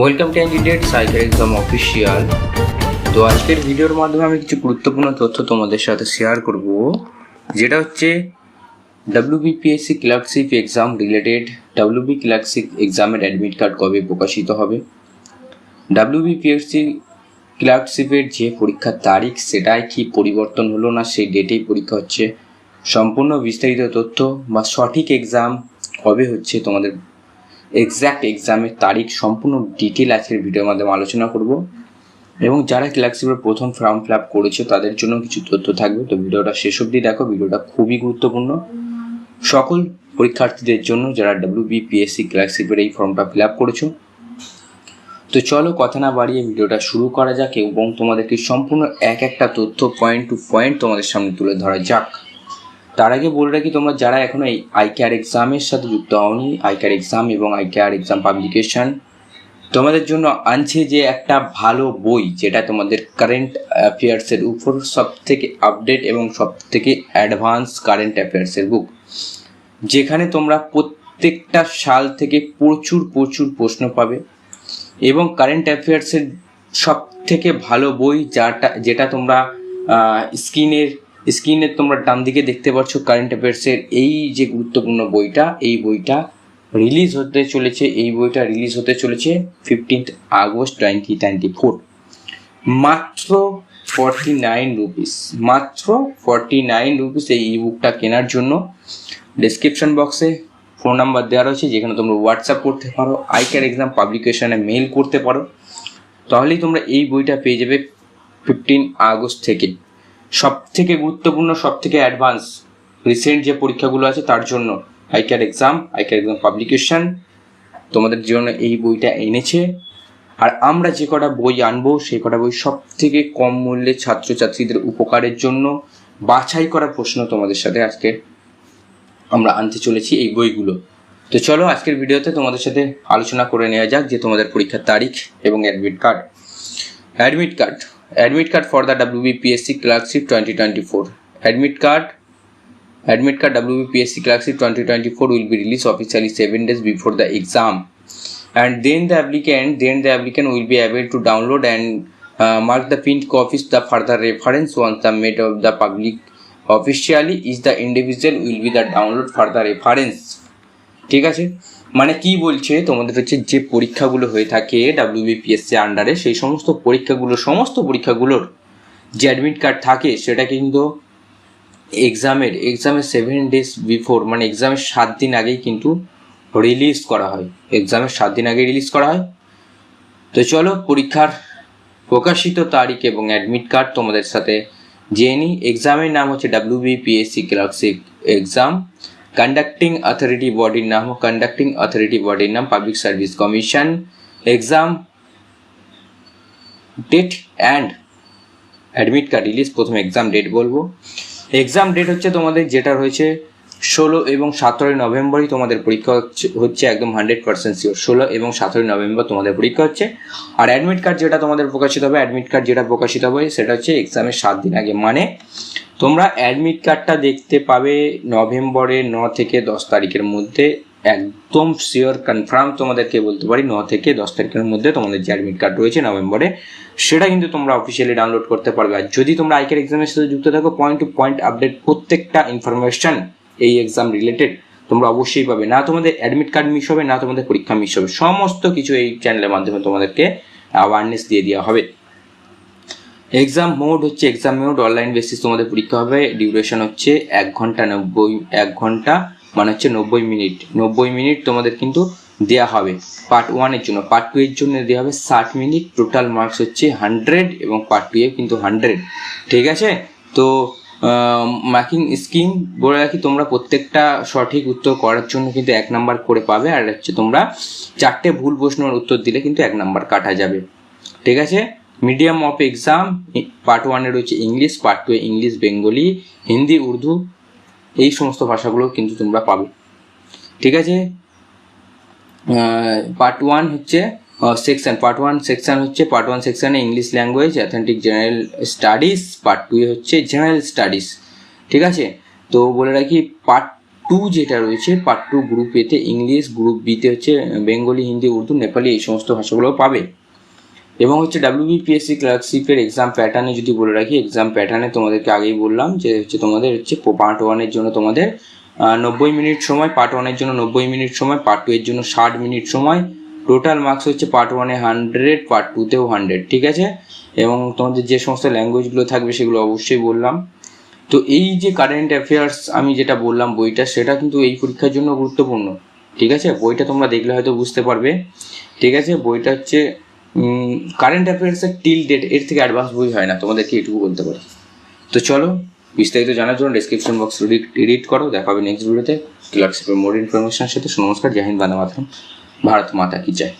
Welcome candidate cycle exam official তো আজকের ভিডিওর মাধ্যমে আমি কিছু গুরুত্বপূর্ণ তথ্য তোমাদের সাথে শেয়ার করব, যেটা হচ্ছে WBPSC clerkship exam related WB clerkship এক্সামের অ্যাডমিট কার্ড কবে প্রকাশিত হবে? ডাব্লিউবিপিএসসি ক্লার্কশিপের যে পরীক্ষার তারিখ সেটাই কি পরিবর্তন হলো না, সেই ডেটেই পরীক্ষা হচ্ছে। সম্পূর্ণ বিস্তারিত তথ্য বা সঠিক এক্সাম কবে হচ্ছে তোমাদের এক্স্যাক্ট এক্সামের তারিখ সম্পূর্ণ ডিটেল আজকের ভিডিওর মাধ্যমে আলোচনা করব। এবং যারা ক্লার্কশিপের প্রথম ফর্ম ফিল আপ করেছে, তাদের জন্য কিছু তথ্য থাকবে। তো ভিডিওটা শেষ অবধি দেখো ভিডিওটা খুবই গুরুত্বপূর্ণ। সকল পরীক্ষার্থীদের জন্য যারা ডাব্লিউবিপিএসসি ক্লার্কশিপের এই ফর্মটা ফিল আপ করেছ, তো চলো কথা না বাড়িয়ে ভিডিওটা শুরু করা যাক এবং তোমাদেরকে সম্পূর্ণ এক একটা তথ্য পয়েন্ট টু পয়েন্ট তোমাদের সামনে তুলে ধরা যাক। তার আগে বলে রাখি, তোমরা যারা এখনও এই আইকেআর এক্সামের সাথে যুক্ত হওনি আইকেআর এক্সাম এবং আইকেআর এক্সাম পাবলিকেশন তোমাদের জন্য আনছে যে একটা ভালো বই যেটা তোমাদের কারেন্ট অ্যাফেয়ার্সের উপর সব থেকে আপডেট এবং সব থেকে অ্যাডভান্স কারেন্ট অ্যাফেয়ার্সের বুক যেখানে তোমরা প্রত্যেকটা সাল থেকে প্রচুর প্রচুর প্রশ্ন পাবে এবং কারেন্ট অ্যাফেয়ার্সের সব থেকে ভালো বই যাটা, যেটা তোমরা স্ক্রিনের স্ক্রিনের তোমরা ডান দিকে দেখতে পাচ্ছ কারেন্ট অ্যাফেয়ার্সের এই যে গুরুত্বপূর্ণ বইটা, এই বইটা রিলিজ হতে চলেছে, এই বইটা রিলিজ হতে চলেছে fifteenth August twenty twenty four মাত্র ফর্টি নাইন রুপিস মাত্র ফর্টি নাইন রুপিস এই ই বুকটা কেনার জন্য। ডেসক্রিপশন বক্সে ফোন নাম্বার দেওয়া রয়েছে, যেখানে তোমরা হোয়াটসঅ্যাপ করতে পারো আইকার এক্সাম পাবলিকেশনে মেল করতে পারো। তাহলেই তোমরা এই বইটা পেয়ে যাবে ফিফটিন আগস্ট থেকে। সব থেকে গুরুত্বপূর্ণ সব থেকে অ্যাডভান্স রিসেন্ট যে পরীক্ষাগুলো আছে তার জন্য আই আইকার এক্সাম আই আইকার এক্সাম পাবলিকেশন তোমাদের জন্য এই বইটা এনেছে। আর আমরা যে কটা বই আনব, সেই কটা বই সব থেকে কম মূল্যে ছাত্রছাত্রীদের উপকারের জন্য বাছাই করা প্রশ্ন তোমাদের সাথে আজকে আমরা আনতে চলেছি এই বইগুলো। তো চলো আজকের ভিডিওতে তোমাদের সাথে আলোচনা করে নেওয়া যাক যে তোমাদের পরীক্ষার তারিখ এবং admit card admit card admit card for the WBPSC clerkship twenty twenty four admit admit card WBPSC Clerkship 2024 will be released officially seven days before the exam, and then the applicant then the applicant will be able to download and uh, mark the pinned copies the further reference once the made of the public officially is the individual will be the download for the reference ঠিক আছে? মানে কি বলছে? তোমাদের হচ্ছে যে পরীক্ষাগুলো হয়ে থাকে ডাব্লিউবিপিএসসি আন্ডারে সেই সমস্ত পরীক্ষাগুলো, সমস্ত পরীক্ষাগুলোর যে অ্যাডমিট কার্ড থাকে, সেটা কিন্তু এক্সামের এক্সামের সেভেন ডেজ বিফোর মানে এক্সামের সাত দিন আগেই কিন্তু রিলিজ করা হয়। এক্সামের সাত দিন আগে রিলিজ করা হয়। তো চলো, পরীক্ষার প্রকাশিত তারিখ এবং অ্যাডমিট কার্ড তোমাদের সাথে জেনে নিই। এক্সামের নাম হচ্ছে WBPSC clerkship exam conducting authority বডির নাম কন্ডাক্টিং অথরিটি বডির নাম public service commission exam date and admit card release প্রথমে এক্সাম ডেট বলব। এক্সাম ডেট হচ্ছে তোমাদের যেটা রয়েছে ষোলো এবং সতেরোই নভেম্বরই তোমাদের পরীক্ষা হচ্ছে একদম হান্ড্রেড পার্সেন্ট শিওর ষোলো এবং সতেরোই নভেম্বর তোমাদের পরীক্ষা হচ্ছে। আর অ্যাডমিট কার্ড যেটা তোমাদের প্রকাশিত হবে অ্যাডমিট কার্ড যেটা প্রকাশিত হবে, সেটা হচ্ছে এক্সামের সাত দিন আগে। মানে তোমরা অ্যাডমিট কার্ডটা দেখতে পাবে নভেম্বরের ন থেকে দশ তারিখের মধ্যে। একদম শিওর কনফার্ম তোমাদেরকে বলতে পারি, ন থেকে দশ তারিখের মধ্যে তোমাদের যে অ্যাডমিট কার্ড রয়েছে নভেম্বরে, সেটা কিন্তু তোমরা অফিসিয়ালি ডাউনলোড করতে পারবে। আর যদি তোমরা আইকার এক্সামের সাথে যুক্ত থাকো পয়েন্ট টু পয়েন্ট আপডেট প্রত্যেকটা ইনফরমেশন এই এক্সাম রিলেটেড তোমরা অবশ্যই পাবে। না তোমাদের অ্যাডমিট কার্ড মিস হবে, না তোমাদের পরীক্ষা মিস হবে। সমস্ত কিছু এই চ্যানেলের মাধ্যমে তোমাদেরকে অ্যাওয়ারনেস দিয়ে দেওয়া হবে। এক্সাম মোড হচ্ছে এক্সাম মোড অনলাইন বেসিস তোমাদের পরীক্ষা হবে ডিউরেশন হচ্ছে এক ঘণ্টা নব্বই, এক ঘণ্টা মানে হচ্ছে নব্বই মিনিট। নব্বই মিনিট তোমাদের কিন্তু দেওয়া হবে। পার্ট ওয়ানের জন্য পার্ট টু এর জন্য দেওয়া হবে ষাট মিনিট টোটাল মার্কস হচ্ছে হান্ড্রেড এবং পার্ট টু এ কিন্তু হান্ড্রেড ঠিক আছে? তো মার্কিং স্কিম বলে রাখি, তোমরা প্রত্যেকটা সঠিক উত্তর করার জন্য কিন্তু এক নাম্বার করে পাবে, আর হচ্ছে তোমরা চারটে ভুল প্রশ্নের উত্তর দিলে কিন্তু এক নাম্বার কাটা যাবে। ঠিক আছে? মিডিয়াম অফ এক্সাম পার্ট ওয়ানে রয়েছে English part two English Bengali Hindi Urdu এই সমস্ত ভাষাগুলো কিন্তু তোমরা পাবে। ঠিক আছে? পার্ট ওয়ান হচ্ছে সেকশন পার্ট ওয়ান সেকশন হচ্ছে পার্ট ওয়ান সেকশনে English language authentic general studies part two হচ্ছে জেনারেল স্টাডিজ ঠিক আছে? তো বলে রাখি পার্ট টু যেটা রয়েছে পার্ট টু গ্রুপ এতে ইংলিশ গ্রুপ বিতে হচ্ছে বেঙ্গলি হিন্দি উর্দু নেপালি এই সমস্ত ভাষাগুলো পাবে। এবং হচ্ছে ডাব্লিউবিপিএসসি ক্লার্কশিপের এক্সাম প্যাটার্নে যদি বলে রাখি এক্সাম প্যাটার্নে তোমাদেরকে আগেই বললাম যে হচ্ছে তোমাদের হচ্ছে পার্ট ওয়ানের জন্য তোমাদের নব্বই মিনিট সময় পার্ট ওয়ানের জন্য নব্বই মিনিট সময় পার্ট টু এর জন্য ষাট মিনিট সময়। টোটাল মার্কস হচ্ছে পার্ট ওয়ানে হান্ড্রেড পার্ট টুতেও হান্ড্রেড ঠিক আছে? এবং তোমাদের যে সমস্ত ল্যাঙ্গুয়েজগুলো থাকবে সেগুলো অবশ্যই বললাম। তো এই যে কারেন্ট অ্যাফেয়ার্স আমি যেটা বললাম বইটা, সেটা কিন্তু এই পরীক্ষার জন্য গুরুত্বপূর্ণ, ঠিক আছে? বইটা তোমরা দেখলে হয়তো বুঝতে পারবে, ঠিক আছে? বইটা হচ্ছে কারেন্ট অ্যাফেয়ার্সের টিল ডেট এর থেকে অ্যাডভান্স বই হয় না, তোমাদেরকে এটুকু বলতে পারি। তো চলো, বিস্তারিত জানার জন্য ডিসক্রিপশন বক্স রিড করো, দেখা হবে নেক্সট ভিডিওতে ক্লার্কশিপের মোর ইনফরমেশনের সাথে। নমস্কার জাহিন বান্দা মাতরম। ভারত মাতা কি চাই